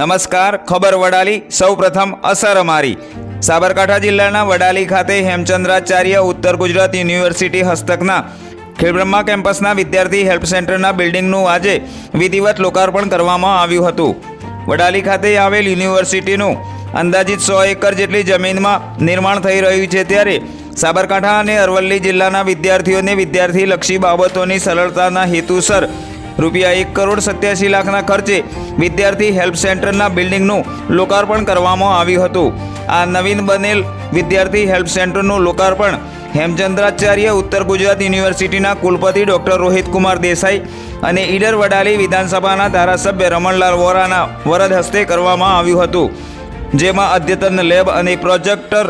નમસ્કાર, ખબર વડાલી, સૌપ્રથમ અસર અમારી. સાબરકાંઠા જિલ્લાના વડાલી ખાતે હેમચંદ્રાચાર્ય ઉત્તર ગુજરાત યુનિવર્સિટી હસ્તકના ખેડબ્રહ્મા કેમ્પસના વિદ્યાર્થી હેલ્પ સેન્ટરના બિલ્ડિંગનું આજે વિધિવત લોકાર્પણ કરવામાં આવ્યું હતું. વડાલી ખાતે આવેલ યુનિવર્સિટીનું અંદાજિત સો એકર જેટલી જમીનમાં નિર્માણ થઈ રહ્યું છે ત્યારે સાબરકાંઠા અને અરવલ્લી જિલ્લાના વિદ્યાર્થીઓને વિદ્યાર્થીલક્ષી બાબતોની સરળતાના હેતુસર રૂપિયા એક કરોડ સત્યાસી લાખના ખર્ચે વિદ્યાર્થી હેલ્પ સેન્ટરના બિલ્ડિંગનું લોકાર્પણ કરવામાં આવ્યું હતું. આ નવીન બનેલ વિદ્યાર્થી હેલ્પ સેન્ટરનું લોકાર્પણ હેમચંદ્રાચાર્ય ઉત્તર ગુજરાત યુનિવર્સિટીના કુલપતિ ડોક્ટર રોહિત કુમાર દેસાઈ અને ઈડર વડાલી વિધાનસભાના ધારાસભ્ય રમણલાલ વોરાના વરદ હસ્તે કરવામાં આવ્યું હતું. જેમાં અદ્યતન લેબ અને પ્રોજેક્ટર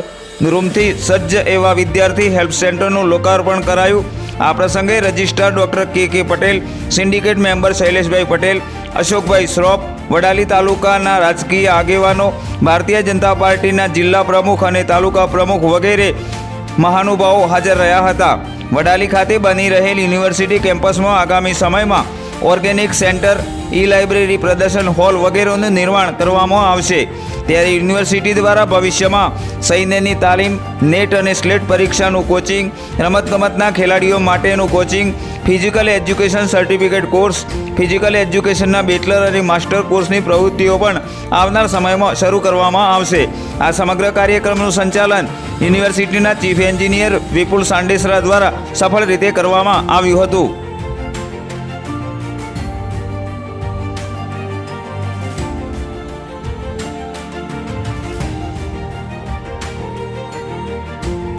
રૂમથી સજ્જ એવા વિદ્યાર્થી હેલ્પ સેન્ટરનું લોકાર્પણ કરાયું. આ પ્રસંગે registrar doctor K K Patel, syndicate member Shaileshbhai Patel, Ashokbhai Shroff, Vadali તાલુકાના રાજકીય આગેવાનો, ભારતીય જનતા પાર્ટીના જિલ્લા પ્રમુખ અને તાલુકા પ્રમુખ વગેરે મહાનુભાવો હાજર રહ્યા હતા. વડાલી ખાતે બની રહેલ યુનિવર્સિટી કેમ્પસમાં આગામી સમયમાં ઓર્ગેનિક સેન્ટર ઈ લાઇબ્રેરી પ્રદર્શન હોલ વગેરેનું નિર્માણ કરવામાં આવશે. ત્યારે યુનિવર્સિટી દ્વારા ભવિષ્યમાં સૈન્યની તાલીમ, નેટ અને સ્લેટ પરીક્ષાનું કોચિંગ, રમતગમતના ખેલાડીઓ માટેનું coaching, physical education certificate course, physical એજ્યુકેશનના bachelor અને માસ્ટર કોર્સની પ્રવૃત્તિઓ પણ આવનાર સમયમાં શરૂ કરવામાં આવશે. આ સમગ્ર કાર્યક્રમનું સંચાલન યુનિવર્સિટીના ચીફ એન્જિનિયર વિપુલ સાંડેસરા દ્વારા સફળ રીતે કરવામાં આવ્યું હતું.